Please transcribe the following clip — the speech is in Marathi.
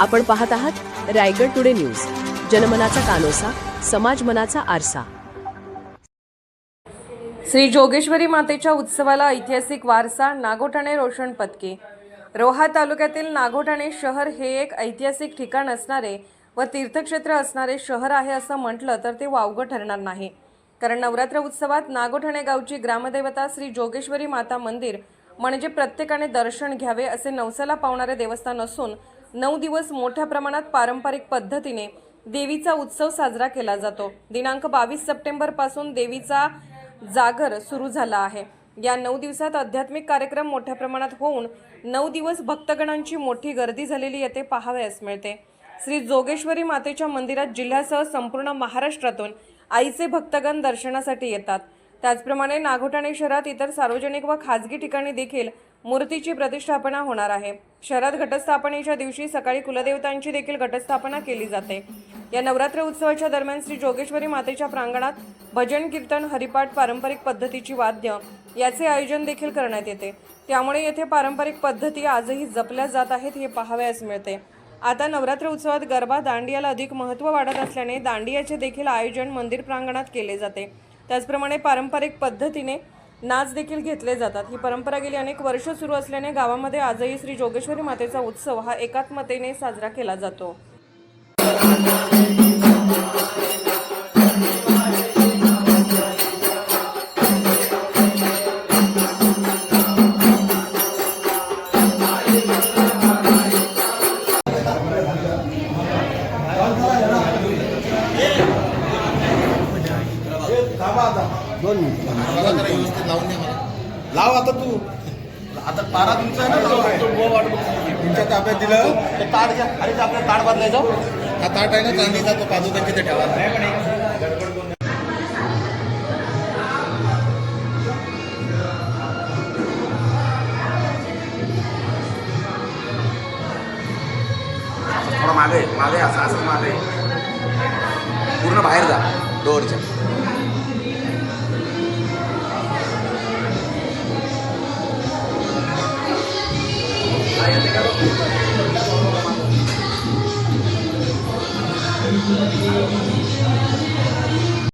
आपण पाहत आहात रायगड टुडे न्यूज. जनमनाचा कानोसा समाज मनाचा आरसा. श्री जोगेश्वरी मातेच्या उत्सवाला ऐतिहासिक वारसा नागोठाणे रोशन पदके. रोहा तालुक्यातील नागोठाणे शहर हे एक ऐतिहासिक ठिकाण असणारे व तीर्थक्षेत्र असणारे शहर आहे असं म्हटलं तर ते वावगं ठरणार नाही. कारण नवरात्र उत्सवात नागोठाणे गावची ग्रामदेवता श्री जोगेश्वरी माता मंदिर म्हणजे प्रत्येकाने दर्शन घ्यावे असे नवसाला पावणारे देवस्थान असून नऊ दिवस मोठ्या प्रमाणात पारंपरिक पद्धतीने देवीचा उत्सव साजरा केला जातो. दिनांक बावीस सप्टेंबरपासून देवीचा जागर सुरू झाला आहे. या नऊ दिवसात आध्यात्मिक कार्यक्रम मोठ्या प्रमाणात होऊन नऊ दिवस भक्तगणांची मोठी गर्दी झालेली येथे पाहावयास मिळते. श्री जोगेश्वरी मातेच्या मंदिरात जिल्ह्यासह संपूर्ण महाराष्ट्रातून आईचे भक्तगण दर्शनासाठी येतात. त्याचप्रमाणे नागोठाणे शहरात इतर सार्वजनिक व खाजगी ठिकाणी देखील मूर्तीची प्रतिष्ठापना होणार आहे. शहरात घटस्थापनेच्या दिवशी सकाळी कुलदेवतांची देखील घटस्थापना केली जाते. या नवरात्र उत्सवाच्या दरम्यान श्री जोगेश्वरी मातेच्या प्रांगणात भजन कीर्तन हरिपाठ पारंपरिक पद्धतीची वाद्य याचे आयोजन देखील करण्यात येते. त्यामुळे येथे पारंपरिक पद्धती आजही जपल्या जात आहेत हे पाहावयास मिळते. आता नवरात्र उत्सवात गरबा दांडियाला अधिक महत्त्व वाढत असल्याने दांडियाचे देखील आयोजन मंदिर प्रांगणात केले जाते. त्याचप्रमाणे पारंपरिक पद्धतीने नाच देखील घेतले जातात. ही परंपरा गेली अनेक वर्ष सुरू असल्याने गावामध्ये आजही श्री जोगेश्वरी मातेचा उत्सव हा एकात्मतेने साजरा केला जातो. लाव आता तू. आता पारा तुमचा आहे ना तुमच्या ताब्यात दिलं. ते ताट घ्या. अरे ते आपल्याला ताट बदलायचं हा ताट आहे ना चांदीचा तो पादुका तिथे ठेवा. थोडं मागे मागे असं असं मागे. पूर्ण बाहेर जा. डोअरच्या ありがとうございます。